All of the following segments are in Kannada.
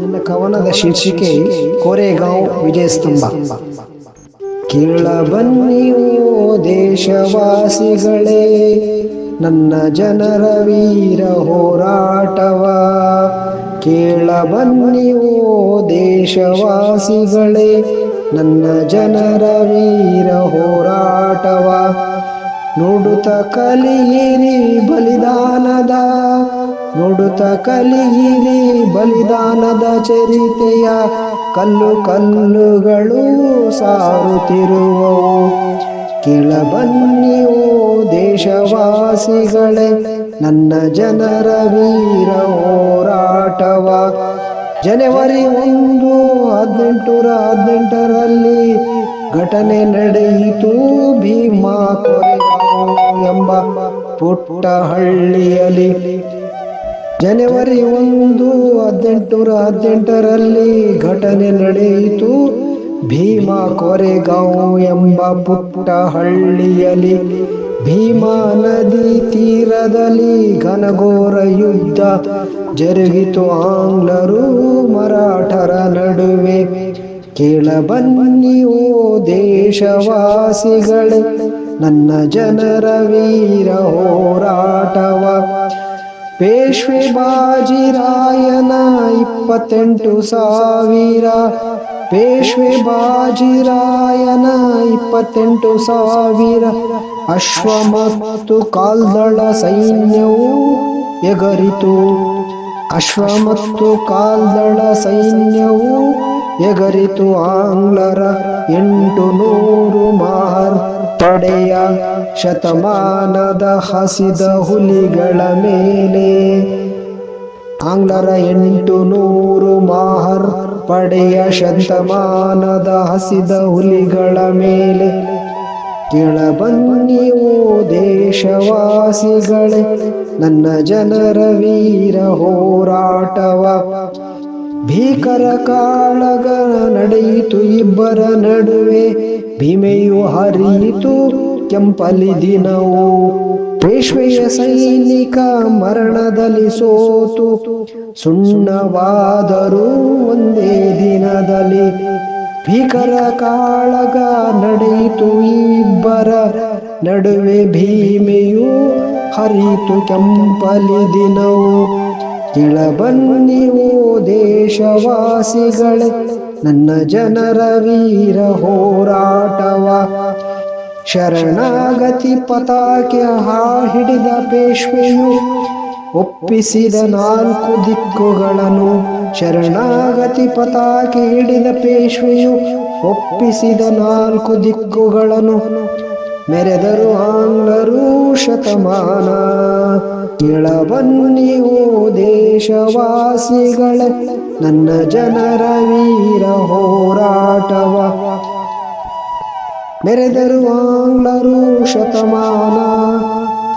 ನನ್ನ ಕವನದ ಶೀರ್ಷಿಕೆ ಕೋರೆಗಾಂವ್ ವಿಜಯ ಸ್ತಂಭ ಕೇಳ ಬನ್ನಿಯೋ ದೇಶವಾಸಿಗಳೇ, ನನ್ನ ಜನರ ವೀರ ಹೋರಾಟವ. ಕೇಳ ಓ ದೇಶವಾಸಿಗಳೇ, ನನ್ನ ಜನರ ವೀರ ಹೋರಾಟವ. ನುಡುತ್ತ ಕಲಿಯಿರಿ ಬಲಿದಾನದ, ನೋಡುತ್ತ ಕಲಿಯಿರಿ ಬಲಿದಾನದ ಚರಿತೆಯ ಕಲ್ಲು ಕಲ್ಲುಗಳು ಸಾರುತ್ತಿರುವವು. ಕೆಳಬನ್ನಿಯು ದೇಶವಾಸಿಗಳೇ, ನನ್ನ ಜನರ ವೀರ ಹೋರಾಟವ. ಜನವರಿ ಒಂದು ಹದಿನೆಂಟುರ ಹದಿನೆಂಟರಲ್ಲಿ ಘಟನೆ ನಡೆಯಿತು, ಭೀಮಾ ಕೊರೆಗಾಂವ್ ಎಂಬ ಪುಟ್ಟ ಹಳ್ಳಿಯಲ್ಲಿ ಜನವರಿ ಒಂದು, ಹದಿನೆಂಟುನೂರ ಹದಿನೆಂಟರಲ್ಲಿ ಘಟನೆ ನಡೆಯಿತು, ಭೀಮಾ ಕೊರೆಗಾಂವ್ ಎಂಬ ಪುಟ್ಟ ಹಳ್ಳಿಯಲ್ಲಿ ಭೀಮಾ ನದಿ ತೀರದಲ್ಲಿ ಘನಘೋರ ಯುದ್ಧ ಜರುಗಿತು, ಆಂಗ್ಲರು ಮರಾಠರ ನಡುವೆ. ಕೇಳ ಓ ದೇಶವಾಸಿಗಳೇ, ನನ್ನ ಜನರ ವೀರ ಹೋರಾಟವ. ಪೇಶ್ವೆ ಬಾಜಿರಾಯನ ಇಪ್ಪತ್ತೆಂಟು ಸಾವಿರ, ಪೇಶ್ವೆ ಬಾಜಿರಾಯನ ಇಪ್ಪತ್ತೆಂಟು ಸಾವಿರ. ಅಶ್ವ ಮತ್ತು ಕಾಲ್ದಳ ಸೈನ್ಯವು ಎಗರಿತು. ಅಶ್ವ ಮತ್ತು ಕಾಲ್ದಳ ಸೈನ್ಯವು ಎಗರಿತು ಆಂಗ್ಲರ ಎಂಟು ನೂರು ಮಾರ್ ಪಡೆಯ ಶತಮಾನದ ಹಸಿದ ಹುಲಿಗಳ ಮೇಲೆ. ಆಂಗ್ಲರ ಎಂಟು ನೂರು ಮಾಹರ್ ಪಡೆಯ ಶತಮಾನದ ಹಸಿದ ಹುಲಿಗಳ ಮೇಲೆ. ಕೆಳಬನ್ನಿಯೋ ದೇಶವಾಸಿಗಳೇ, ನನ್ನ ಜನರ ವೀರ ಹೋರಾಟವ ಭೀಕರ ಕಾಳಗ ನಡೆಯಿತು ಇಬ್ಬರ ನಡುವೆ. ಭೀಮೆಯು ಹರಿಯಿತು ಕೆಂಪಲಿ ದಿನವು. ಪೇಶ್ವೆಯ ಸೈನಿಕ ಮರಣದಲ್ಲಿ ಸೋತು. ಸುಣ್ಣವಾದರೂ ಒಂದೇ ದಿನದಲ್ಲಿ ಭೀಕರ ಕಾಳಗ ನಡೆಯಿತು ಇಬ್ಬರ ನಡುವೆ. ಭೀಮೆಯು ಹರಿಯಿತು ಕೆಂಪಲಿ ದಿನವು. ಕೆಳಬನ್ನಿಯೋ ದೇಶವಾಸಿಗಳೇ, ನನ್ನ ಜನರ ವೀರ ಹೋರಾಟವ. ಶರಣಾಗತಿ ಪತಾಕೆ ಹಾ ಹಿಡಿದ ಪೇಶ್ವೆಯು, ಒಪ್ಪಿಸಿದ ನಾಲ್ಕು ದಿಕ್ಕುಗಳನ್ನು. ಶರಣಾಗತಿ ಪತಾಕೆ ಹಿಡಿದ ಪೇಶ್ವೆಯು, ಒಪ್ಪಿಸಿದ ನಾಲ್ಕು ದಿಕ್ಕುಗಳನ್ನು. ಮೆರೆದರು ಆಂಗ್ಲರು ಶತಮಾನ ಕೆಳಬನ್ನಿಯೋ ದೇಶವಾಸಿಗಳೇ, ನನ್ನ ಜನರ ವೀರ ಹೋರಾಟವ. ಮೆರೆದರು ಆಂಗ್ಲರು ಶತಮಾನ,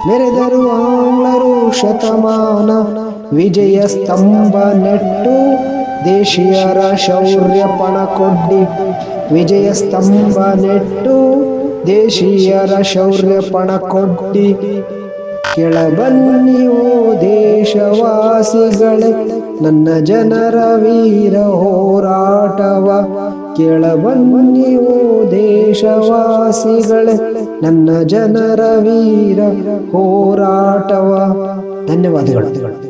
ಮೆರೆದರು ಆಂಗ್ಲರು ಶತಮಾನ. ವಿಜಯ ಸ್ತಂಭ ನೆಟ್ಟು, ದೇಶೀಯರ ಶೌರ್ಯ ಪಣ ಕೊಡ್ಡಿ ವಿಜಯ ಸ್ತಂಭ ನೆಟ್ಟು, ದೇಶೀಯರ ಶೌರ್ಯ ಪಣಕೊಡ್ಡಿ. ಕೆಳಬನ್ನಿಯೋ ದೇಶವಾಸಿಗಳೇ ನನ್ನ ಜನರ ವೀರ ಹೋರಾಟವ. ಕೆಳಬನ್ನಿಯೋ ದೇಶವಾಸಿಗಳೇ ನನ್ನ ಜನರ ವೀರ ಹೋರಾಟವ. ಧನ್ಯವಾದಗಳು.